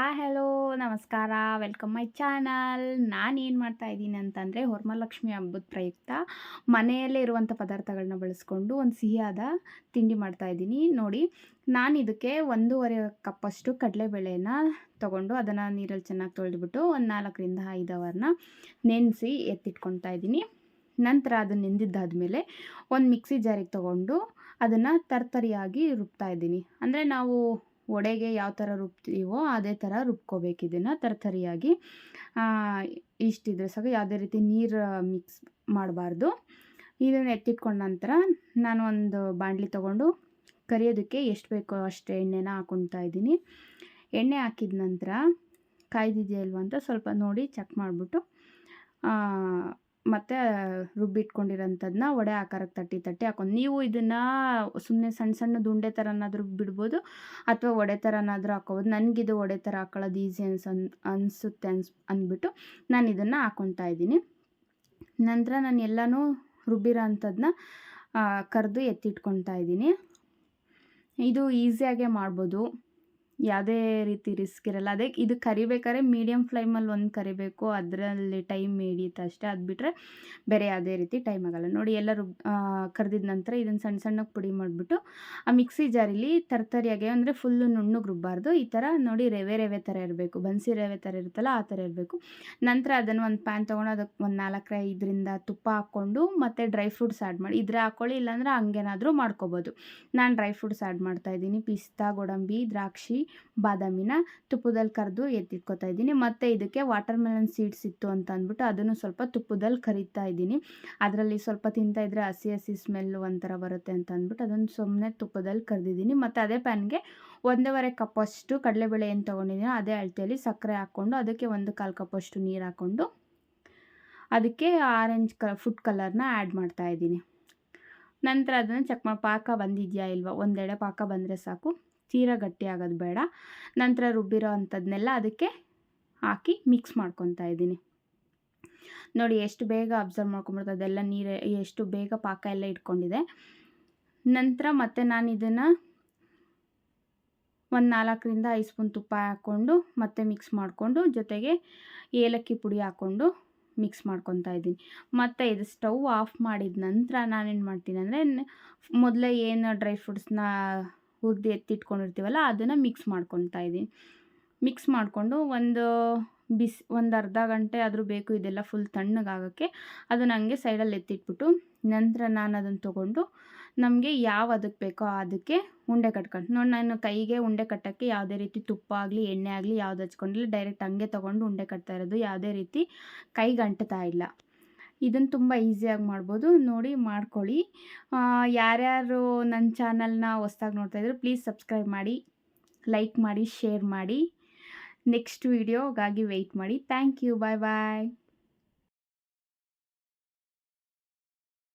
ಆ ಹಲೋ ನಮಸ್ಕಾರ. Welcome my channel ನಾನೇನು ಮಾಡ್ತಾ ಇದ್ದೀನಿ ಅಂತಂದರೆ ಹೊರಮಲಕ್ಷ್ಮಿ ಹಬ್ಬದ ಪ್ರಯುಕ್ತ ಮನೆಯಲ್ಲೇ ಇರುವಂಥ ಪದಾರ್ಥಗಳನ್ನ ಬಳಸ್ಕೊಂಡು ಒಂದು ಸಿಹಿಯಾದ ತಿಂಡಿ ಮಾಡ್ತಾ ಇದ್ದೀನಿ. ನೋಡಿ, ನಾನು ಇದಕ್ಕೆ ಒಂದೂವರೆ ಕಪ್ಪಷ್ಟು ಕಡಲೆಬೇಳೆನ ತೊಗೊಂಡು ಅದನ್ನು ನೀರಲ್ಲಿ ಚೆನ್ನಾಗಿ ತೊಳೆದ್ಬಿಟ್ಟು ಒಂದು ನಾಲ್ಕರಿಂದ ಐದು ಅವರ್ನ ನೆನೆಸಿ ಎತ್ತಿಟ್ಕೊತಾ ಇದ್ದೀನಿ. ನಂತರ ಅದನ್ನು ನೆಂದಿದ್ದಾದಮೇಲೆ ಒಂದು ಮಿಕ್ಸಿ ಜಾರಿಗೆ ತೊಗೊಂಡು ಅದನ್ನು ತರ್ತರಿಯಾಗಿ ರುಬ್ತಾ ಇದ್ದೀನಿ. ಅಂದರೆ ನಾವು ವಡೆಗೆ ಯಾವ ಥರ ರುಬ್ತೀವೋ ಅದೇ ಥರ ರುಬ್ಕೋಬೇಕು ಇದನ್ನು ತರ್ತರಿಯಾಗಿ. ಇಷ್ಟಿದ್ರೆ ಸಾಕು. ಯಾವುದೇ ರೀತಿ ನೀರು ಮಿಕ್ಸ್ ಮಾಡಬಾರ್ದು. ಇದನ್ನು ಎತ್ತಿಟ್ಕೊಂಡ ನಂತರ ನಾನು ಒಂದು ಬಾಣಲಿ ತೊಗೊಂಡು ಕರಿಯೋದಕ್ಕೆ ಎಷ್ಟು ಬೇಕೋ ಅಷ್ಟು ಎಣ್ಣೆನ ಹಾಕೊತಾ ಇದ್ದೀನಿ. ಎಣ್ಣೆ ಹಾಕಿದ ನಂತರ ಕಾಯ್ದಿದೆಯಲ್ವ ಅಂತ ಸ್ವಲ್ಪ ನೋಡಿ ಚೆಕ್ ಮಾಡಿಬಿಟ್ಟು ಮತ್ತು ರುಬ್ಬಿಟ್ಕೊಂಡಿರೋಂಥದ್ದನ್ನ ವಡೆ ಆಕಾರಕ್ಕೆ ತಟ್ಟಿ ತಟ್ಟಿ ಹಾಕೊಂಡು ನೀವು ಇದನ್ನು ಸುಮ್ಮನೆ ಸಣ್ಣ ಸಣ್ಣ ಉಂಡೆ ಥರನಾದರೂ ಬಿಡ್ಬೋದು ಅಥವಾ ವಡೆ ಥರನಾದರೂ ಹಾಕೋಬೋದು. ನನಗಿದು ವಡೆ ಥರ ಹಾಕೊಳ್ಳೋದು ಈಸಿ ಅನ್ಸ, ಅನಿಸುತ್ತೆ ಅನ್ಸ್ ಅಂದ್ಬಿಟ್ಟು ನಾನು ಇದನ್ನು ಹಾಕೊತಾ ಇದ್ದೀನಿ. ನಂತರ ನಾನು ಎಲ್ಲನೂ ರುಬ್ಬಿರೋ ಅಂಥದ್ದನ್ನ ಕರೆದು ಎತ್ತಿಟ್ಕೊತಾ ಇದ್ದೀನಿ. ಇದು ಈಸಿಯಾಗೇ ಮಾಡ್ಬೋದು. ಯಾವುದೇ ರೀತಿ ರಿಸ್ಕ್ ಇರಲ್ಲ. ಅದೇ ಇದು ಕರಿಬೇಕಾದ್ರೆ ಮೀಡಿಯಮ್ ಫ್ಲೇಮಲ್ಲಿ ಒಂದು ಕರಿಬೇಕು, ಅದರಲ್ಲಿ ಟೈಮ್ ಹಿಡಿಯುತ್ತೆ ಅಷ್ಟೇ. ಅದು ಬಿಟ್ಟರೆ ಬೇರೆ ಯಾವುದೇ ರೀತಿ ಟೈಮ್ ಆಗೋಲ್ಲ. ನೋಡಿ ಎಲ್ಲ ರುಬ್ ಕರೆದಿದ ನಂತರ ಇದನ್ನು ಸಣ್ಣ ಸಣ್ಣಗೆ ಪುಡಿ ಮಾಡಿಬಿಟ್ಟು, ಆ ಮಿಕ್ಸಿ ಜಾರಿಲಿ ತರ್ತರಿಯಾಗೆ, ಅಂದರೆ ಫುಲ್ಲು ನುಣ್ಣಗೆ ರುಬ್ಬಾರ್ದು ಈ ಥರ ನೋಡಿ ರವೆ ರವೆ ಥರ ಇರಬೇಕು. ಬನ್ಸಿ ರವೆ ಥರ ಇರುತ್ತಲ್ಲ, ಆ ಥರ ಇರಬೇಕು. ನಂತರ ಅದನ್ನು ಒಂದು ಪ್ಯಾನ್ ತೊಗೊಂಡು ಅದಕ್ಕೆ ಒಂದು ನಾಲ್ಕು ಐದರಿಂದ ತುಪ್ಪ ಹಾಕ್ಕೊಂಡು, ಮತ್ತು ಡ್ರೈ ಫ್ರೂಟ್ಸ್ ಆ್ಯಡ್ ಮಾಡಿ. ಇದ್ರೆ ಹಾಕ್ಕೊಳ್ಳಿ ಇಲ್ಲಾಂದ್ರೆ ಹಂಗೇನಾದರೂ ಮಾಡ್ಕೋಬೋದು. ನಾನು ಡ್ರೈ ಫ್ರೂಟ್ಸ್ ಆ್ಯಡ್ ಮಾಡ್ತಾಯಿದ್ದೀನಿ ಪಿಸ್ತಾ, ಗೋಡಂಬಿ, ದ್ರಾಕ್ಷಿ ಬಾದಾಮಿನ ತುಪ್ಪದಲ್ಲಿ ಕರೆದು ಎತ್ತಿಟ್ಕೊತಾ ಇದ್ದೀನಿ. ಮತ್ತು ಇದಕ್ಕೆ ವಾಟರ್ ಮೆಲನ್ ಸೀಡ್ಸ್ ಇತ್ತು ಅಂತ ಅಂದ್ಬಿಟ್ಟು ಅದನ್ನು ಸ್ವಲ್ಪ ತುಪ್ಪದಲ್ಲಿ ಕರಿತಾ ಇದ್ದೀನಿ. ಅದರಲ್ಲಿ ಸ್ವಲ್ಪ ತಿಂತಾ ಇದ್ದರೆ ಹಸಿ ಹಸಿ ಸ್ಮೆಲ್ ಒಂಥರ ಬರುತ್ತೆ ಅಂತ ಅಂದ್ಬಿಟ್ಟು ಅದನ್ನು ಸುಮ್ಮನೆ ತುಪ್ಪದಲ್ಲಿ ಕರೆದಿದ್ದೀನಿ. ಮತ್ತು ಅದೇ ಪ್ಯಾನ್ಗೆ ಒಂದೂವರೆ ಕಪ್ಪಷ್ಟು ಕಡಲೆಬೇಳೆ ಏನು ತೊಗೊಂಡಿದ್ದೀನಿ ಅದೇ ಅಳತೆಯಲ್ಲಿ ಸಕ್ಕರೆ ಹಾಕ್ಕೊಂಡು ಅದಕ್ಕೆ ಒಂದು ಕಾಲು ಕಪ್ಪಷ್ಟು ನೀರು ಹಾಕ್ಕೊಂಡು ಅದಕ್ಕೆ ಆರೆಂಜ್ ಕ, ಫುಡ್ ಕಲರ್ನ ಆ್ಯಡ್ ಮಾಡ್ತಾ ಇದ್ದೀನಿ. ನಂತರ ಅದನ್ನು ಚೆಕ್ ಮಾಡಿ ಪಾಕ ಬಂದಿದೆಯಾ ಇಲ್ವಾ? ಒಂದೆಡೆ ಪಾಕ ಬಂದರೆ ಸಾಕು. ತೀರಾ ಗಟ್ಟಿ ಆಗೋದು ಬೇಡ. ನಂತರ ರುಬ್ಬಿರೋ ಅಂಥದ್ದನ್ನೆಲ್ಲ ಅದಕ್ಕೆ ಹಾಕಿ ಮಿಕ್ಸ್ ಮಾಡ್ಕೊತಾ ಇದ್ದೀನಿ. ನೋಡಿ ಎಷ್ಟು ಬೇಗ ಅಬ್ಸರ್ವ್ ಮಾಡ್ಕೊಂಬಿಡ್ತು ಅದೆಲ್ಲ ನೀರು, ಎಷ್ಟು ಬೇಗ ಪಾಕ ಎಲ್ಲ ಇಟ್ಕೊಂಡಿದೆ. ನಂತರ ಮತ್ತೆ ನಾನು ಇದನ್ನು ಒಂದು ನಾಲ್ಕರಿಂದ ಐದು ಸ್ಪೂನ್ ತುಪ್ಪ ಹಾಕ್ಕೊಂಡು ಮತ್ತೆ ಮಿಕ್ಸ್ ಮಾಡಿಕೊಂಡು ಜೊತೆಗೆ ಏಲಕ್ಕಿ ಪುಡಿ ಹಾಕ್ಕೊಂಡು ಮಿಕ್ಸ್ ಮಾಡ್ಕೊತಾ ಇದ್ದೀನಿ. ಮತ್ತು ಇದು ಸ್ಟವ್ ಆಫ್ ಮಾಡಿದ ನಂತರ ನಾನೇನು ಮಾಡ್ತೀನಿ ಅಂದರೆ, ಮೊದಲೇ ಏನು ಡ್ರೈ ಫ್ರೂಟ್ಸ್ನ ಹುರಿದು ಎತ್ತಿಟ್ಕೊಂಡಿರ್ತೀವಲ್ಲ, ಅದನ್ನು ಮಿಕ್ಸ್ ಮಾಡ್ಕೊತಾ ಇದ್ದೀನಿ. ಮಿಕ್ಸ್ ಮಾಡಿಕೊಂಡು ಒಂದು ಬಿಸಿ, ಒಂದು ಅರ್ಧ ಗಂಟೆ ಆದರೂ ಬೇಕು ಇದೆಲ್ಲ ಫುಲ್ ತಣ್ಣಗಾಗೋಕ್ಕೆ, ಅದನ್ನು ಹಂಗೆ ಸೈಡಲ್ಲಿ ಎತ್ತಿಟ್ಬಿಟ್ಟು, ನಂತರ ನಾನು ಅದನ್ನು ತೊಗೊಂಡು ನಮಗೆ ಯಾವ ಅದಕ್ಕೆ ಬೇಕೋ ಅದಕ್ಕೆ ಉಂಡೆ ಕಟ್ಕೊಂಡು, ನೋಡಿ ನಾನು ಕೈಗೆ ಉಂಡೆ ಕಟ್ಟೋಕ್ಕೆ ಯಾವುದೇ ರೀತಿ ತುಪ್ಪ ಆಗಲಿ, ಎಣ್ಣೆ ಆಗಲಿ ಯಾವ್ದು ಹಚ್ಕೊಂಡಿಲ್ಲ ಡೈರೆಕ್ಟ್ ಹಂಗೆ ತೊಗೊಂಡು ಉಂಡೆ ಕಟ್ತಾ ಇರೋದು, ಯಾವುದೇ ರೀತಿ ಕೈಗೆ ಅಂಟ್ತಾ ಇಲ್ಲ. ಇದನ್ನು ತುಂಬ ಈಸಿಯಾಗಿ ಮಾಡ್ಬೋದು. ನೋಡಿ ಮಾಡ್ಕೊಳ್ಳಿ. ಯಾರ್ಯಾರು ನನ್ನ ಚಾನಲ್ನ ಹೊಸ್ದಾಗಿ ನೋಡ್ತಾಯಿದ್ರು ಪ್ಲೀಸ್ ಸಬ್ಸ್ಕ್ರೈಬ್ ಮಾಡಿ ಲೈಕ್ ಮಾಡಿ ಶೇರ್ ಮಾಡಿ. ನೆಕ್ಸ್ಟ್ ವೀಡಿಯೋಗಾಗಿ ವೆಯ್ಟ್ ಮಾಡಿ. Thank you bye bye